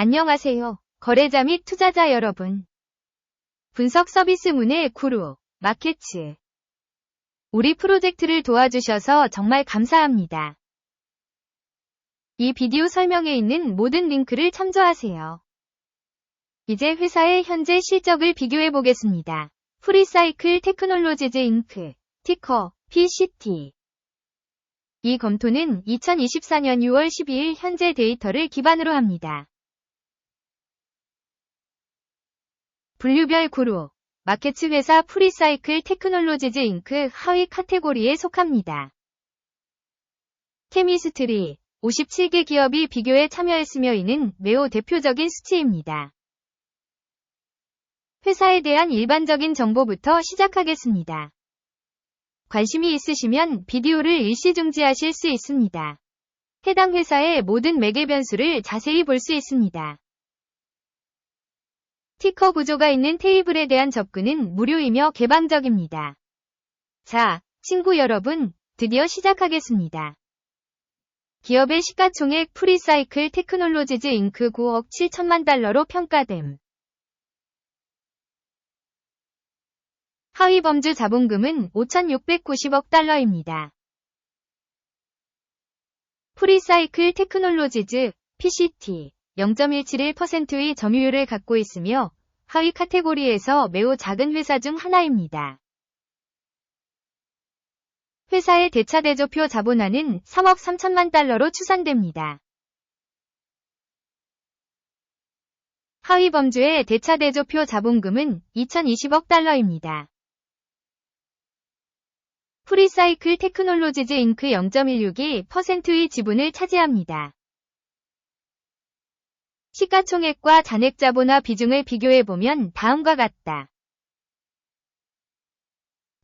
안녕하세요. 거래자 및 투자자 여러분. 분석 서비스 문의 구루, 마켓츠. 우리 프로젝트를 도와주셔서 정말 감사합니다. 이 비디오 설명에 있는 모든 링크를 참조하세요. 이제 회사의 현재 실적을 비교해 보겠습니다. 프리사이클 테크놀로지즈 잉크, 티커, PCT. 이 검토는 2024년 6월 12일 현재 데이터를 기반으로 합니다. 분류별 그룹, 마켓츠 회사 프리사이클 테크놀로지즈 잉크 하위 카테고리에 속합니다. 케미스트리, 57개 기업이 비교에 참여했으며 이는 매우 대표적인 수치입니다. 회사에 대한 일반적인 정보부터 시작하겠습니다. 관심이 있으시면 비디오를 일시 중지하실 수 있습니다. 해당 회사의 모든 매개 변수를 자세히 볼 수 있습니다. 티커 구조가 있는 테이블에 대한 접근은 무료이며 개방적입니다. 자, 친구 여러분, 드디어 시작하겠습니다. 기업의 시가총액 프리사이클 테크놀로지즈 잉크 9억 7천만 달러로 평가됨. 하위 범주 자본금은 5,690억 달러입니다. 프리사이클 테크놀로지즈 PCT 0.171%의 점유율을 갖고 있으며 하위 카테고리에서 매우 작은 회사 중 하나입니다. 회사의 대차 대조표 자본화는 3억 3천만 달러로 추산됩니다. 하위 범주의 대차 대조표 자본금은 2020억 달러입니다. 프리사이클 테크놀로지즈 잉크 0.16이%의 지분을 차지합니다. 시가총액과 잔액 자본화 비중을 비교해보면 다음과 같다.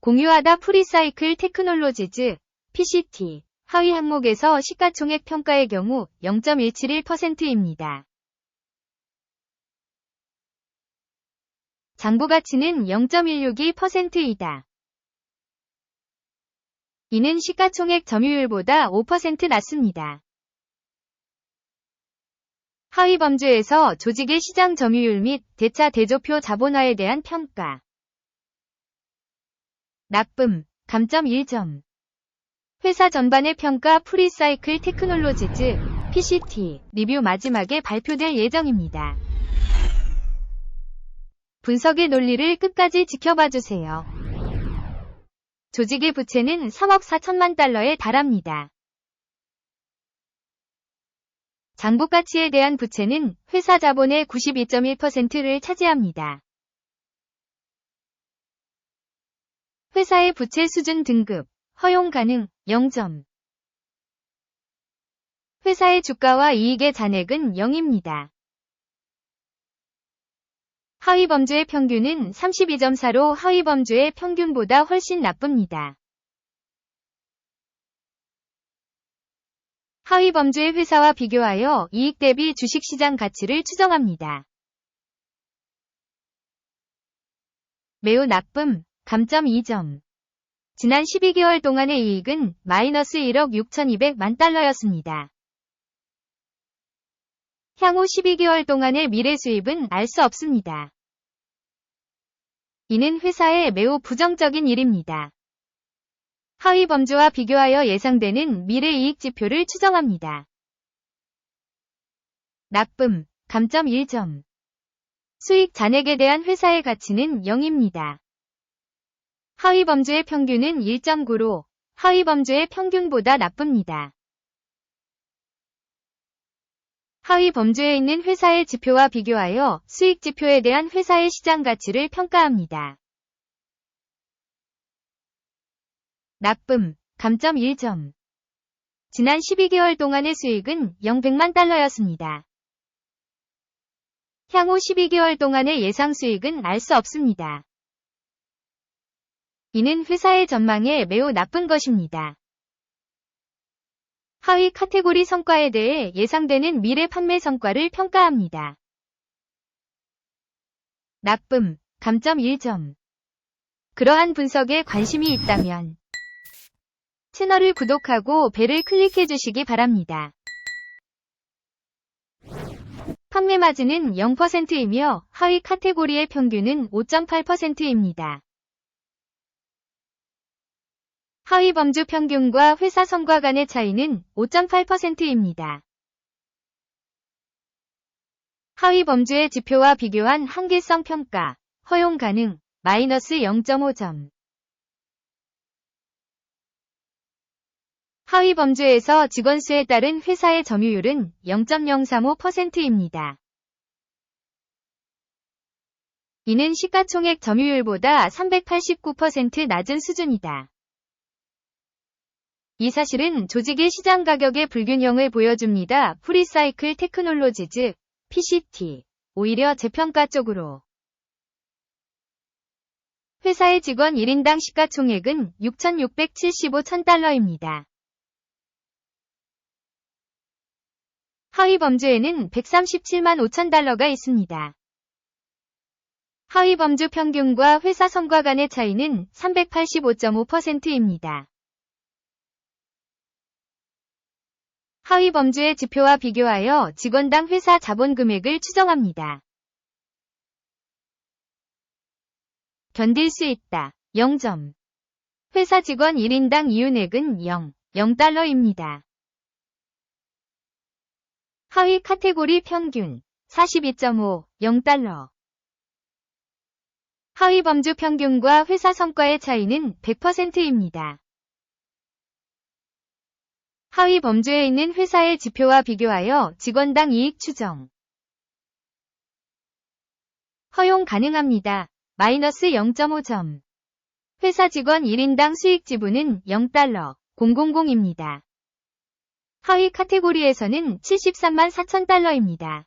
공유하다 프리사이클 테크놀로지즈 PCT 하위 항목에서 시가총액 평가의 경우 0.171%입니다. 장부 가치는 0.162%이다. 이는 시가총액 점유율보다 5% 낮습니다. 하위 범주에서 조직의 시장 점유율 및 대차 대조표 자본화에 대한 평가. 나쁨, 감점 1점. 회사 전반의 평가 프리사이클 테크놀로지즈, PCT, 리뷰 마지막에 발표될 예정입니다. 분석의 논리를 끝까지 지켜봐 주세요. 조직의 부채는 3억 4천만 달러에 달합니다. 장부 가치에 대한 부채는 회사 자본의 92.1%를 차지합니다. 회사의 부채 수준 등급, 허용 가능, 0점. 회사의 주가와 이익의 잔액은 0입니다. 하위 범주의 평균은 32.4로 하위 범주의 평균보다 훨씬 나쁩니다. 하위 범주의 회사와 비교하여 이익 대비 주식시장 가치를 추정합니다. 매우 나쁨, 감점 2점. 지난 12개월 동안의 이익은 마이너스 1억 6,200만 달러였습니다. 향후 12개월 동안의 미래 수입은 알 수 없습니다. 이는 회사의 매우 부정적인 일입니다. 하위 범주와 비교하여 예상되는 미래 이익 지표를 추정합니다. 나쁨, 감점 1점. 수익 잔액에 대한 회사의 가치는 0입니다. 하위 범주의 평균은 1.9로 하위 범주의 평균보다 나쁩니다. 하위 범주에 있는 회사의 지표와 비교하여 수익 지표에 대한 회사의 시장 가치를 평가합니다. 나쁨, 감점 1점. 지난 12개월 동안의 수익은 0백만 달러였습니다. 향후 12개월 동안의 예상 수익은 알 수 없습니다. 이는 회사의 전망에 매우 나쁜 것입니다. 하위 카테고리 성과에 대해 예상되는 미래 판매 성과를 평가합니다. 나쁨, 감점 1점. 그러한 분석에 관심이 있다면 채널을 구독하고 벨을 클릭해 주시기 바랍니다. 판매 마진은 0%이며 하위 카테고리의 평균은 5.8%입니다. 하위 범주 평균과 회사 성과 간의 차이는 5.8%입니다. 하위 범주의 지표와 비교한 한계성 평가, 허용 가능, 마이너스 0.5점. 하위 범주에서 직원 수에 따른 회사의 점유율은 0.035%입니다. 이는 시가총액 점유율보다 389% 낮은 수준이다. 이 사실은 조직의 시장 가격의 불균형을 보여줍니다. 프리사이클 테크놀로지즈, PCT, 오히려 재평가 쪽으로. 회사의 직원 1인당 시가총액은 6,675 1000달러입니다. 하위 범주에는 137만 5천 달러가 있습니다. 하위 범주 평균과 회사 성과 간의 차이는 385.5%입니다. 하위 범주의 지표와 비교하여 직원당 회사 자본 금액을 추정합니다. 견딜 수 있다. 0점. 회사 직원 1인당 이윤액은 0, 0달러입니다. 하위 카테고리 평균 42.5, 0달러. 하위 범주 평균과 회사 성과의 차이는 100%입니다. 하위 범주에 있는 회사의 지표와 비교하여 직원당 이익 추정. 허용 가능합니다. 마이너스 0.5점. 회사 직원 1인당 수익 지분은 0달러, 000입니다. 하위 카테고리에서는 73만 4천 달러입니다.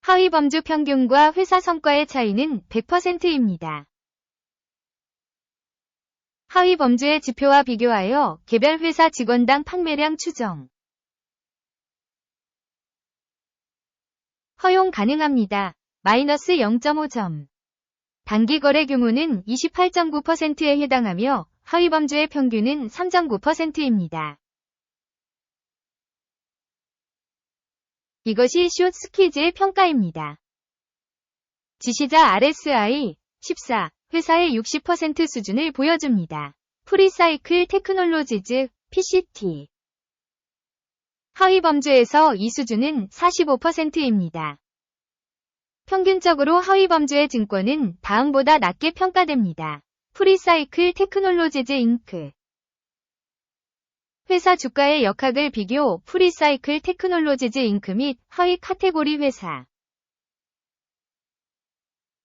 하위 범주 평균과 회사 성과의 차이는 100%입니다. 하위 범주의 지표와 비교하여 개별 회사 직원당 판매량 추정. 허용 가능합니다. 마이너스 0.5점. 단기 거래 규모는 28.9%에 해당하며 하위 범주의 평균은 3.9%입니다. 이것이 숏 스키즈의 평가입니다. 지시자 RSI 14 회사의 60% 수준을 보여줍니다. 프리사이클 테크놀로지즈 PCT 하위 범주에서 이 수준은 45%입니다. 평균적으로 하위 범주의 증권은 다음보다 낮게 평가됩니다. 프리사이클 테크놀로지즈 잉크 회사 주가의 역학을 비교 프리사이클 테크놀로지즈 잉크 및 하위 카테고리 회사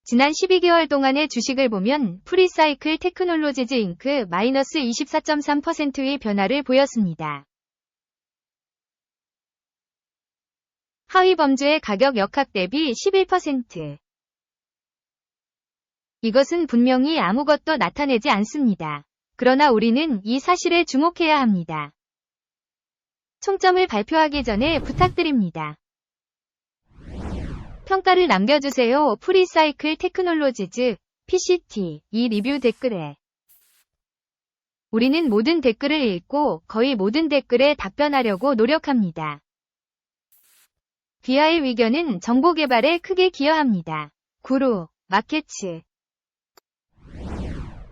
지난 12개월 동안의 주식을 보면 프리사이클 테크놀로지즈 잉크 마이너스 24.3%의 변화를 보였습니다. 하위 범주의 가격 역학 대비 11%. 이것은 분명히 아무것도 나타내지 않습니다. 그러나 우리는 이 사실에 주목해야 합니다. 총점을 발표하기 전에 부탁드립니다. 평가를 남겨주세요. 프리사이클 테크놀로지즈 PCT 이 리뷰 댓글에 우리는 모든 댓글을 읽고 거의 모든 댓글에 답변하려고 노력합니다. 비하의 의견은 정보 개발에 크게 기여합니다. 구루, 마케츠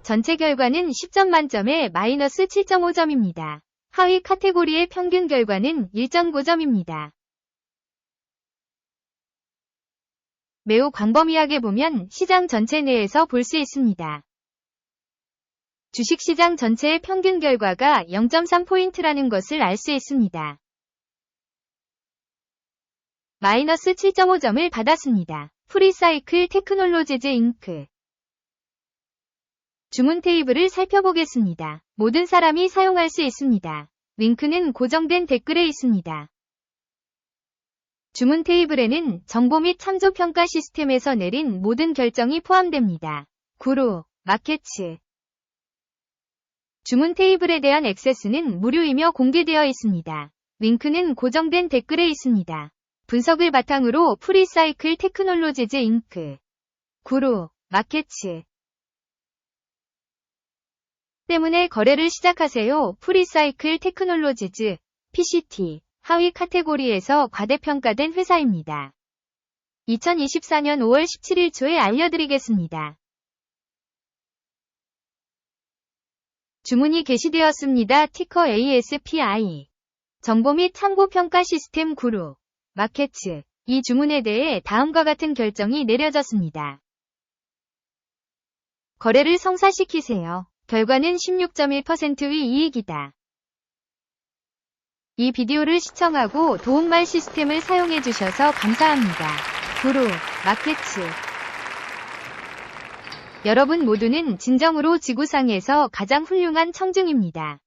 전체 결과는 10점 만점에 마이너스 7.5점입니다. 하위 카테고리의 평균 결과는 1.9점입니다. 매우 광범위하게 보면 시장 전체 내에서 볼 수 있습니다. 주식시장 전체의 평균 결과가 0.3포인트라는 것을 알 수 있습니다. 마이너스 7.5점을 받았습니다. 프리사이클 테크놀로지즈 잉크 주문 테이블을 살펴보겠습니다. 모든 사람이 사용할 수 있습니다. 링크는 고정된 댓글에 있습니다. 주문 테이블에는 정보 및 참조 평가 시스템에서 내린 모든 결정이 포함됩니다. 구루, 마케츠. 주문 테이블에 대한 액세스는 무료이며 공개되어 있습니다. 링크는 고정된 댓글에 있습니다. 분석을 바탕으로 프리사이클 테크놀로지즈 잉크. 구루, 마케츠. 때문에 거래를 시작하세요. 프리사이클 테크놀로지즈, PCT, 하위 카테고리에서 과대평가된 회사입니다. 2024년 5월 17일 초에 알려드리겠습니다. 주문이 게시되었습니다. 티커 ASPI 정보 및 참고 평가 시스템 그룹 마켓츠 이 주문에 대해 다음과 같은 결정이 내려졌습니다. 거래를 성사시키세요. 결과는 16.1%의 이익이다. 이 비디오를 시청하고 도움말 시스템을 사용해 주셔서 감사합니다. 그룹 마켓츠 여러분 모두는 진정으로 지구상에서 가장 훌륭한 청중입니다.